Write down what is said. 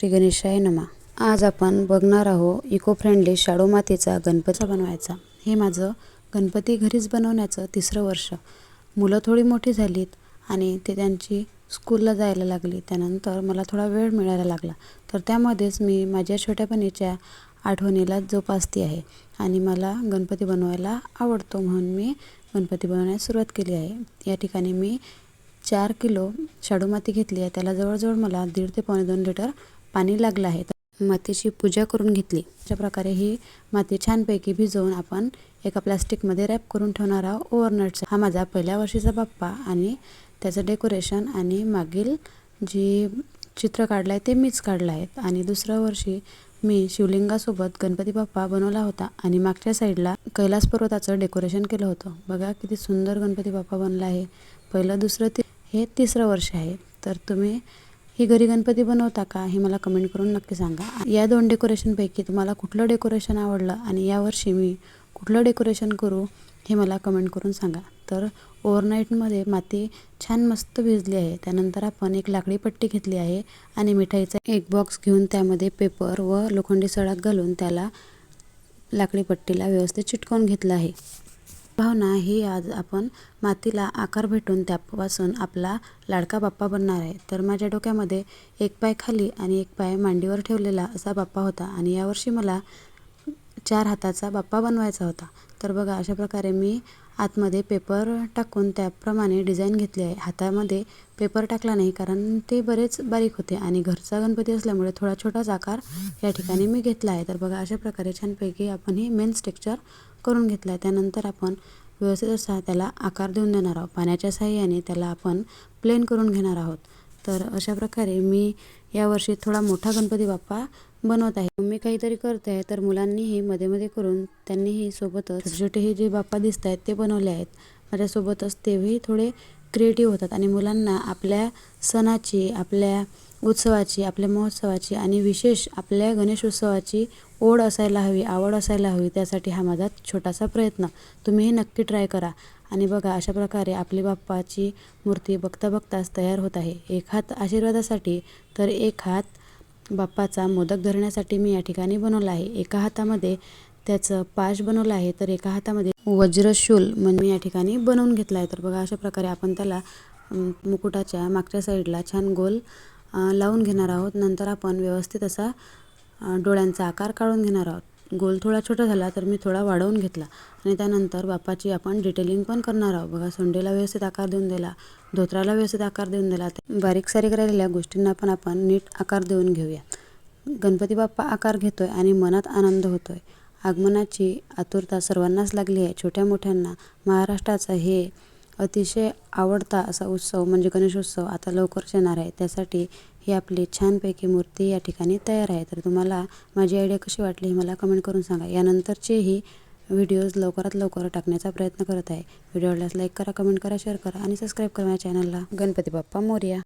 श्री गणेशाय नमा. आज आपण बघणार आहोत इको फ्रेंडली शाडो मातीचा गणपती बनवायचा. हे माझं गणपती घरीच बनवण्याचं तिसरं वर्ष. मुलं थोडी मोठी झालीत आणि ते त्यांची स्कूलला जायला लागली. त्यानंतर मला थोडा वेळ मिळायला लागला. तर त्यामध्येच मी माझ्या छोट्यापणीच्या आठवणीला जोपासती आहे आणि मला गणपती बनवायला आवडतो म्हणून मी गणपती बनवण्यास सुरुवात केली आहे. या ठिकाणी मी चार किलो शाडू माती घेतली आहे. त्याला जवळजवळ मला दीड ते पावणे दोन लिटर पाणी लागलं आहे. तर मातीची पूजा करून घेतली. अशा प्रकारे ही माती छानपैकी भिजवून आपण एका प्लास्टिकमध्ये रॅप करून ठेवणार आहोत. ओव्हरनटचा हा माझा पहिल्या वर्षीचा बाप्पा आणि त्याचं डेकोरेशन आणि मागील जी चित्र काढलं आहे ते मीच काढलं आहे. आणि दुसऱ्या वर्षी मी शिवलिंगासोबत गणपती बाप्पा बनवला होता आणि मागच्या साईडला कैलास पर्वताचं डेकोरेशन केलं होतं. बघा किती सुंदर गणपती बाप्पा बनला आहे. पहिलं दुसरं ती हे तिसरं वर्ष आहे. तर तुम्ही ही घरी गणपती बनवता का हे मला कमेंट करून नक्की सांगा. या दोन डेकोरेशनपैकी तुम्हाला कुठलं डेकोरेशन आवडलं आणि यावर्षी मी कुठलं डेकोरेशन करू हे मला कमेंट करून सांगा. तर ओव्हरनाईटमध्ये माती छान मस्त भिजली आहे. त्यानंतर आपण एक लाकडी पट्टी घेतली आहे आणि मिठाईचा एक बॉक्स घेऊन त्यामध्ये पेपर व लोखंडी सळाक घालून त्याला लाकडी पट्टीला व्यवस्थित चिटकवून घेतलं आहे. भावना ही आज आपण मातीला आकार भेटून त्यापासून आपला लाडका बाप्पा बनणार आहे. तर माझ्या डोक्यामध्ये एक पाय खाली आणि एक पाय मांडीवर ठेवलेला असा बाप्पा होता आणि यावर्षी मला चार हाताचा बाप्पा बनवायचा होता. तर बघा अशा प्रकारे मी आतमध्ये पेपर टाकून त्याप्रमाणे डिझाईन घेतली आहे. हातामध्ये पेपर टाकला नाही कारण ते बरेच बारीक होते आणि घरचा गणपती असल्यामुळे थोडा छोटाच आकार या ठिकाणी मी घेतला आहे. तर बघा अशा प्रकारे छानपैकी आपण हे मेन स्ट्रक्चर करून घेतला आहे त्यानंतर आपण व्यवस्थित असा त्याला आकार देऊन देणार आहोत. पाण्याच्या साहाय्याने त्याला आपण प्लेन करून घेणार आहोत. तर अशा प्रकारे मी यावर्षी थोडा मोठा गणपती बाप्पा बनवत आहे. मी काहीतरी करते आहे तर मुलांनीही मध्ये मध्ये करून त्यांनीही सोबतच छोटे हे जे बाप्पा दिसत आहेत ते बनवले आहेत. माझ्यासोबतच तेही थोडे क्रिएटिव्ह होतात आणि मुलांना आपल्या सणाची आपल्या उत्सवाची आपल्या महोत्सवाची आणि विशेष आपल्या गणेश उत्सवाची ओढ असायला हवी आवड असायला हवी त्यासाठी हा माझा छोटासा प्रयत्न. तुम्हीही नक्की ट्राय करा. आणि बघा अशा प्रकारे आपली बाप्पाची मूर्ती बघता बघताच तयार होत आहे. एक हात आशीर्वादासाठी तर एक हात बाप्पाचा मोदक धरण्यासाठी मी या ठिकाणी बनवला आहे. एका हातामध्ये त्याचं पाश बनवलं आहे तर एका हातामध्ये वज्रशूल म्हणजे मी या ठिकाणी बनवून घेतला आहे. तर बघा अशा प्रकारे आपण त्याला मुकुटाच्या मागच्या साईडला छान गोल लावून घेणार आहोत. नंतर आपण व्यवस्थित असा डोळ्यांचा आकार काढून घेणार आहोत. गोल थोडा छोटा झाला तर मी थोडा वाढवून घेतला. आणि त्यानंतर बाप्पाची आपण डिटेलिंग पण करणार आहोत. बघा सोंडेला व्यवस्थित आकार देऊन दिला धोत्राला व्यवस्थित आकार देऊन दिला. बारीक सारीक राहिलेल्या गोष्टींना पण आपण नीट आकार देऊन घेऊया. गणपती बाप्पा आकार घेतोय आणि मनात आनंद होतोय. आगमनाची आतुरता सर्वांनाच लागली आहे. छोट्या मोठ्यांना महाराष्ट्राचं हे अतिशय आवडता असा उत्सव म्हणजे गणेशोत्सव आता लवकरच येणार आहे. त्यासाठी ही आपली छानपैकी मूर्ती या ठिकाणी तयार आहे. तर तुम्हाला माझी आयडिया कशी वाटली हे मला कमेंट करून सांगा. यानंतरचेही व्हिडिओज लवकरात लवकर टाकण्याचा प्रयत्न करत आहे. व्हिडिओ आवडल्यास लाईक करा कमेंट करा शेअर करा आणि सबस्क्राईब करा माझ्या चॅनलला गणपती बाप्पा मोर्या.